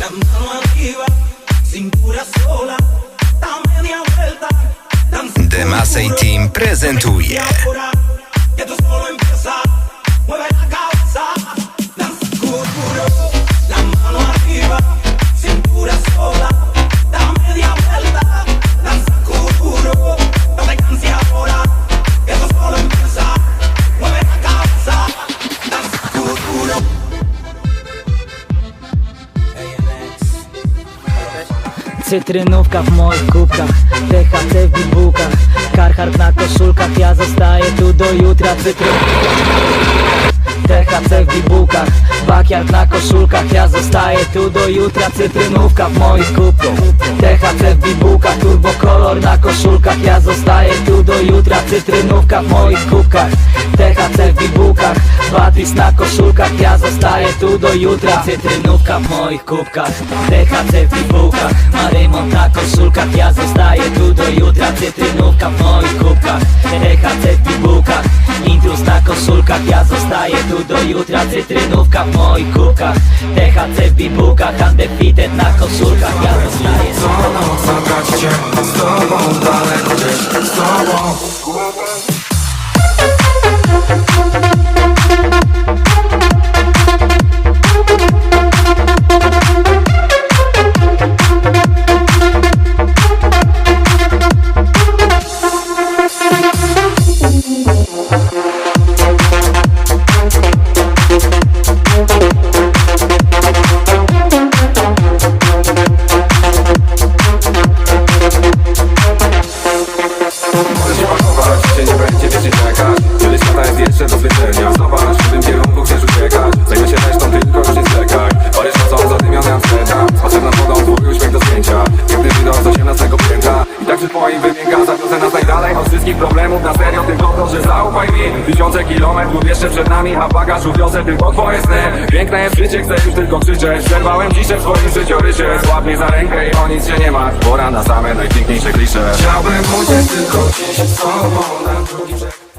La mano arriba, cintura sola, da media vuelta, The Team prezentuje que esto solo empieza. Mueve la cabeza, danza Cytrynówka w moich kubkach THC w bibułkach Karhart na koszulkach Ja zostaję tu do jutra Cytrynówka THC w bibułkach Bakiard na koszulkach Ja zostaję tu do jutra Cytrynówka w moich kubkach THC w bibułkach Turbo kolor na koszulkach. Ja zostaję tu do jutra Cytrynówka w moich kubkach. THC w bibułkach Batris na koszulkach. Ja zostaję tu do jutra Cytrynówka w moich kubkach. THC w bibułkach Marymont na koszulkach. Ja zostaję tu do jutra Cytrynówka w moich kubkach. THC w koszulkach. Ja zostaję tu do jutra Cytrynówka w moich kubkach. THC w bibułkach Undefeated na koszulkach. Ja zostaję tu. Zabrać cię z tobą daleko gdzieś z tobą przed moim wymięka Zawiozę nas najdalej. Od wszystkich problemów Na serio tylko proszę zaufaj mi. Tysiące kilometrów jeszcze przed nami A w bagażu wiozę tylko twoje sny. Piękne jest życie, chcę już tylko krzyczeć. Przerwałem dziś w swoim życiorysie. Złap mnie za rękę i o nic się nie martw. Pora na same najpiękniejsze klisze. Chciałbym uciec tylko gdzieś z tobą na drugi brzeg